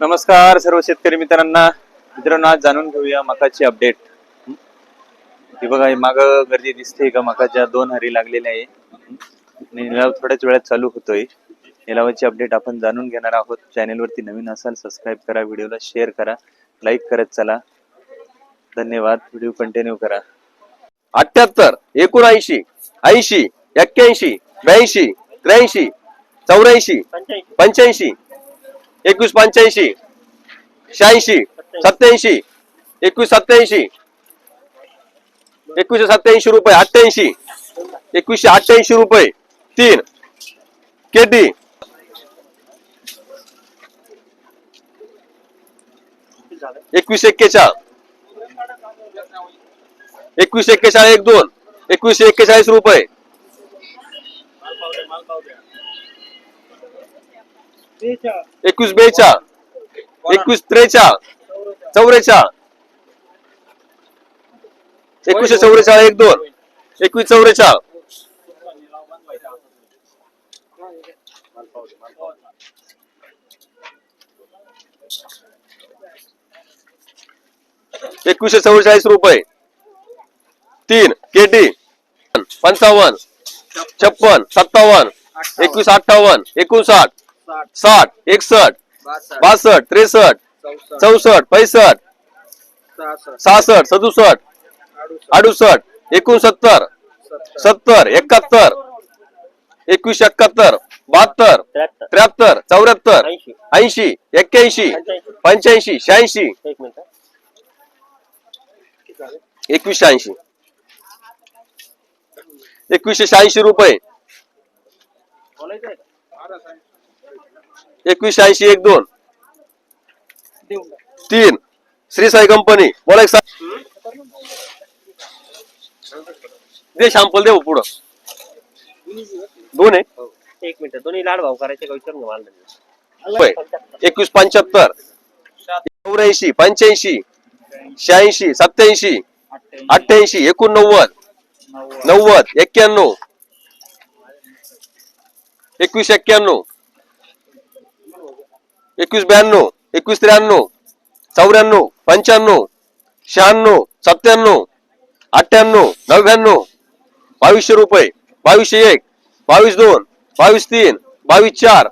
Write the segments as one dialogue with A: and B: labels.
A: नमस्कार सर्व शेतकरी मित्रांना. मित्रांनो आज जाणून घेऊया मकाची अपडेट ही बघा माग गर्दी दिसते का? मकाच्या दोन हरी लागलेल्या आहे. आणि निलाव थोड्याच वेळात चालू होतोय. निलावाची अपडेट आपण जाणून घेणार आहोत. चॅनेल वरती नवीन असाल सबस्क्राईब करा व्हिडिओला शेअर करा लाईक करत चला. धन्यवाद. व्हिडिओ कंटिन्यू करा.
B: अठ्याहत्तर एकोणऐंशी ऐंशी एक्क्याऐंशी ब्याऐंशी त्र्याऐंशी चौऱ्याऐंशी पंच्याऐंशी. एकवीस पंच्याऐंशी शहाऐंशी सत्याऐंशी एकवीस सत्याऐंशी एकवीसशे सत्याऐंशी रुपये अठ्ठ्याऐंशी एकवीसशे अठ्ठ्याऐंशी रुपये तीन केटी एकवीस एक्केचाळीस एकवीस एक्केचाळीस एक दोन एकवीसशे एक्केचाळीस रुपये. एकवीस बेचाळ एकवीस त्रेचाळ चौवेचाळ एकवीसशे चौवेचाळ एक दोन. एकवीस चौवेचाळ एकवीसशे चौवेचाळीस रुपये. तीन केटी. पंचावन्न. छप्पन सत्तावन्न. एकवीस अठ्ठावन्न. एकोणसाठ. साठ एकसष्ट बासष्ट त्रेसष्ट चौसष्ट पैसष्ट सहासष्ट सदुसष्ट अडुसष्ट एकोणसत्तर सत्तर एकाहत्तर एकवीस एकाहत्तर बहात्तर त्र्याहत्तर चौऱ्याहत्तर ऐंशी एक्क्याऐंशी पंच्याऐंशी शहाऐंशी एकवीसशे ऐंशी एकवीसशे शहाऐंशी रुपये. एकवीसशे ऐंशी एक दोन. तीन. श्री साई कंपनी. बोला एक सा- दे शॅम्पल दे हो पुढं. दोन आहे.
C: एक मिनिट. दोन्ही लाड भाव करायचे का विचारून घ्या मला.
B: रुपये एकवीस पंच्याहत्तर. चौऱ्याऐंशी पंच्याऐंशी शहाऐंशी सत्याऐंशी अठ्ठ्याऐंशी एकोणनव्वद नव्वद एक्क्याण्णव. एकवीस एक्क्याण्णव. एकवीस ब्याण्णव एकवीस त्र्याण्णव चौऱ्याण्णव पंच्याण्णव शहाण्णव सत्त्याण्णव अठ्ठ्याण्णव नव्याण्णव बावीसशे रुपये बावीसशे एक बावीस दोन बावीस तीन बावीस चार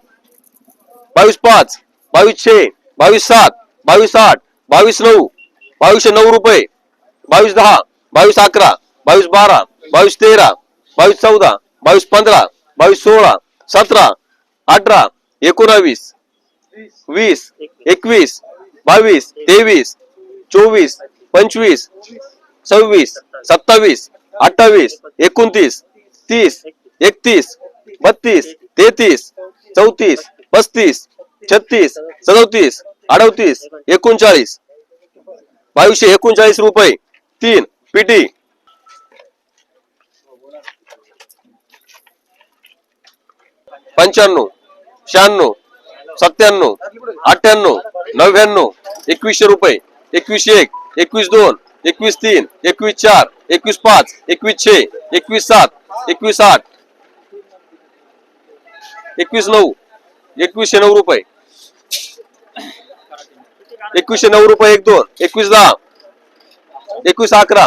B: बावीस पाच बावीस छे बावीस सात बावीस आठ बावीस नऊ बावीसशे नऊ रुपये बावीस दहा बावीस अकरा बावीस बारा बावीस तेरा बावीस चौदा बावीस पंधरा बावीस सोळा सतरा अठरा एकोणावीस. वीस एकवीस बावीस तेवीस चोवीस पंचवीस सव्वीस सत्तावीस अठ्ठावीस एकोणतीस तीस एकतीस बत्तीस तेहतीस चौतीस पस्तीस छत्तीस सदोतीस अडतीस एकोणचाळीस. बावीसशे एकोणचाळीस रुपये. तीन पिटी. पंच्याण्णव शहाण्णव सत्त्याण्णव, अठ्ठ्याण्णव, नव्याण्णव, एकवीसशे रुपये, एकवीसशे एक, एकवीस दोन, एकवीस तीन, एकवीस चार, एकवीस पाच, एकवीस छे, एकवीस सात, एकवीस आठ, एकवीस नऊ, एकवीसशे नऊ रुपये. एकवीसशे नऊ रुपये एक दोन, एकवीस दहा, एकवीस अकरा,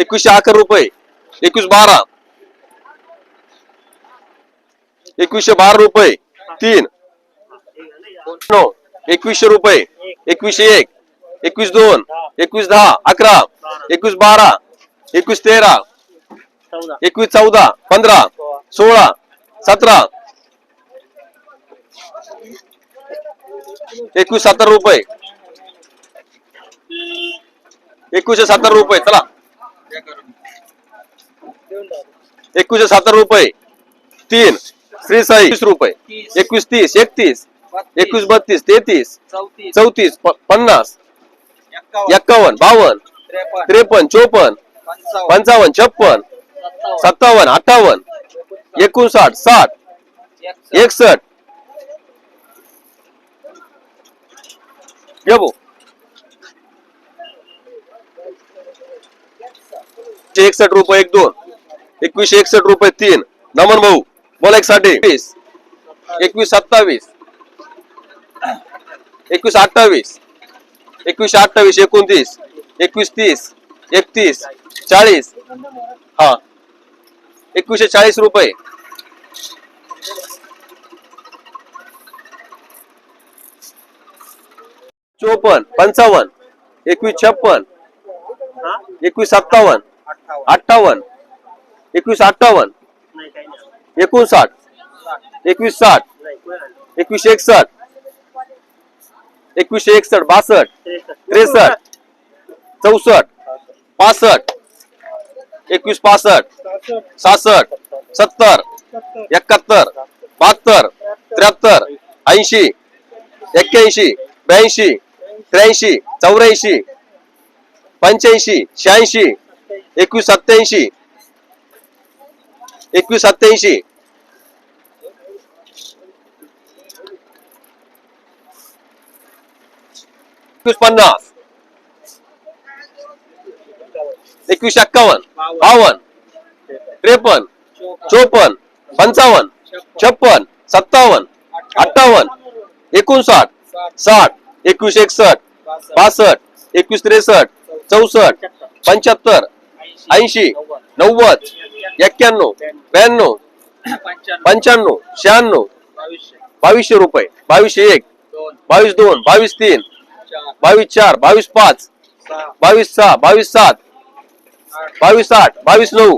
B: एकवीसशे अकरा रुपये, एकवीस बारा, एकवीसशे बारा रुपये, तीन नऊ एकवीसशे रुपये एकवीसशे एक एकवीस दोन एकवीस दहा अकरा एकवीस बारा एकवीस तेरा एकवीस चौदा पंधरा सोळा सतरा एकवीस सत्तर रुपये. एकवीसशे सत्तर रुपये चला. एकवीसशे सत्तर रुपये तीन श्री साई वीस रुपये एकवीस तीस एकतीस एकवीस बत्तीस तेहतीस चौतीस. पन्नास एक्कावन्न. बावन्न त्रेपन्न. चोपन्न पंचावन्न. छप्पन सत्तावन्न. अठ्ठावन्न एकोणसाठ साठ भाऊ. एकसष्ट. रुपये एक दोन. एकवीसशे एकसष्ट रुपये तीन. नमन भाऊ बोला एक साठी वीस एकवीस सत्तावीस. एकवीस अठ्ठावीस एकवीसशे अठ्ठावीस एकोणतीस एकवीस तीस एकतीस चाळीस. हा. एकवीसशे चाळीस रुपये. चोपन्न पंचावन्न एकवीस छप्पन एकवीस सत्तावन्न अठ्ठावन्न एकवीस अठ्ठावन्न एकोणसाठ एकवीस साठ एकवीस एकसष्ट एकवीसशे एकसष्ट बासष्ट त्रेसष्ट चौसष्ट पासष्ट एकवीस पासष्ट सहासष्ट सत्तर एकाहत्तर बहात्तर त्र्याहत्तर ऐंशी एक्क्याऐंशी ब्याऐंशी त्र्याऐंशी चौऱ्याऐंशी पंच्याऐंशी शहाऐंशी एकवीस सत्याऐंशी एकवीस सत्याऐंशी एकवीस पन्नास. एकवीस एक्कावन्न बावन्न त्रेपन्न. चोपन्न. पंचावन्न. छप्पन सत्तावन्न. अठ्ठावन्न. एकोणसाठ. साठ. एकवीस एकसष्ट. बासष्ट. एकवीस त्रेसष्ट. चौसष्ट. पंच्याहत्तर. ऐंशी. नव्वद. एक्क्याण्णव. ब्याण्णव. पंच्याण्णव. शहाण्णव. बावीसशे रुपये. बावीसशे एक. बावीस दोन. बावीस तीन. बावीस चार बावीस पाच बावीस सहा बावीस सात बावीस आठ बावीस नऊ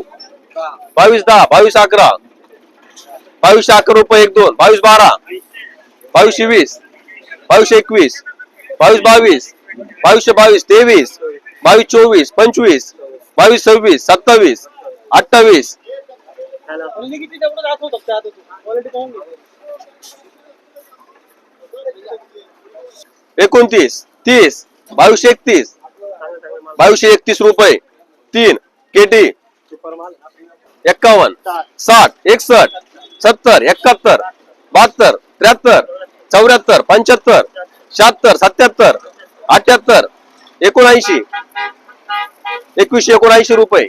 B: बावीस दहा बावीस अकरा बावीसशे अकरा रुपये एक दोन बावीस बारा बावीसशे वीस बावीसशे एकवीस बावीस बावीस बावीसशे बावीस तेवीस बावीस चोवीस पंचवीस बावीस सव्वीस सत्तावीस अठ्ठावीस. एकोणतीस. तीस बावीसशे एकतीस. बावीसशे एकतीस रुपये. तीन केटी एक्कावन्न साठ एकसष्ट सत्तर एकाहत्तर बहात्तर त्र्याहत्तर चौऱ्याहत्तर पंच्याहत्तर शहात्तर सत्याहत्तर अठ्याहत्तर एकोणऐंशी. एकवीसशे एकोणऐंशी रुपये.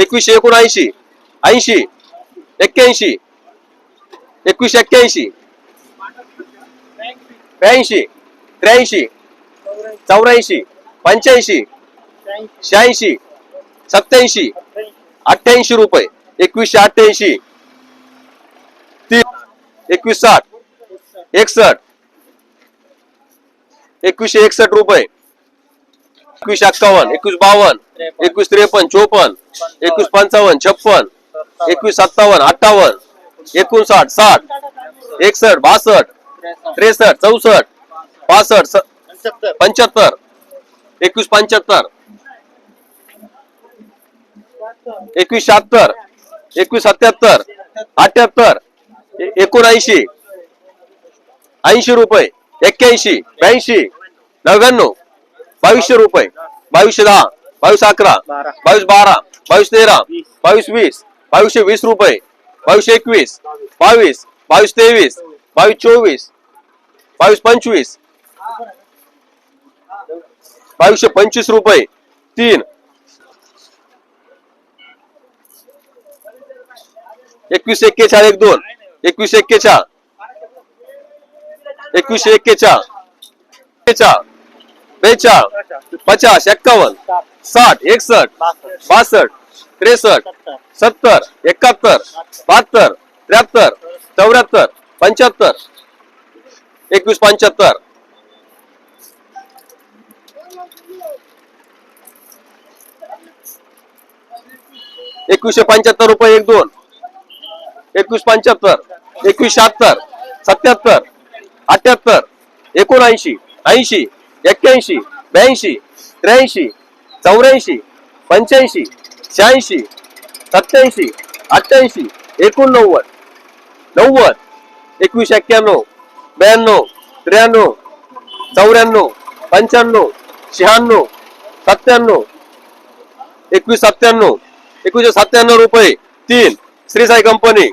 B: एकवीसशे एकोणऐंशी ऐंशी एक्क्याऐंशी एकवीसशे एक्क्याऐंशी ब्याऐंशी त्र्याऐंशी चौऱ्याऐंशी पंच्याऐंशी शहाऐंशी सत्याऐंशी अठ्ठ्याऐंशी रुपये एकवीसशे अठ्ठ्याऐंशी तीस एकवीस साठ एकसष्ट एकवीसशे एकसष्ट रुपये एकवीस एक्कावन्न एकवीस बावन्न एकवीस त्रेपन्न चोपन्न एकवीस पंचावन्न छप्पन एकवीस सत्तावन्न अठ्ठावन्न एकोणसाठ साठ एकसष्ट बासष्ट त्रेसष्ट चौसष्ट पासष्ट पंच्याहत्तर. एकवीस पंच्याहत्तर. एकवीस शहात्तर. एकवीस सत्याहत्तर. अठ्याहत्तर. एकोणऐंशी. ऐंशी रुपये. एक्क्याऐंशी. ब्याऐंशी. नव्याण्णव. बावीसशे रुपये. बावीसशे दहा. बावीस अकरा. बावीस बारा. बावीस तेरा. बावीस वीस. बावीसशे वीस रुपये. बावीसशे एकवीस. बावीस. बावीस तेवीस. बावीस चोवीस. बावीस पंचवीस. बावीसशे पंचवीस रुपये. तीन. एकवीस एक्केचाळ एक दोन. एकवीस एक्केचाळ. एकवीसशे एक्केचाळ. एक्केचाळ. बेचाळ. पचास एक्कावन्न. साठ एकसष्ट. बासष्ट. त्रेसष्ट. सत्तर. एकाहत्तर. बहात्तर. त्र्याहत्तर. चौऱ्याहत्तर. पंच्याहत्तर. एकवीस पंच्याहत्तर. एकवीसशे पंच्याहत्तर रुपये एक दोन. एकवीस पंच्याहत्तर एकवीस शहात्तर सत्याहत्तर अठ्याहत्तर एकोणऐंशी ऐंशी एक्क्याऐंशी ब्याऐंशी त्र्याऐंशी चौऱ्याऐंशी पंच्याऐंशी शहाऐंशी सत्याऐंशी अठ्ठ्याऐंशी एकोणनव्वद नव्वद एकवीस एक्क्याण्णव ब्याण्णव त्र्याण्णव चौऱ्याण्णव पंच्याण्णव शहाण्णव सत्त्याण्णव एकवीस सत्त्याण्णव एकवीसशे सत्त्याण्णव रुपये तीन श्री साई कंपनी.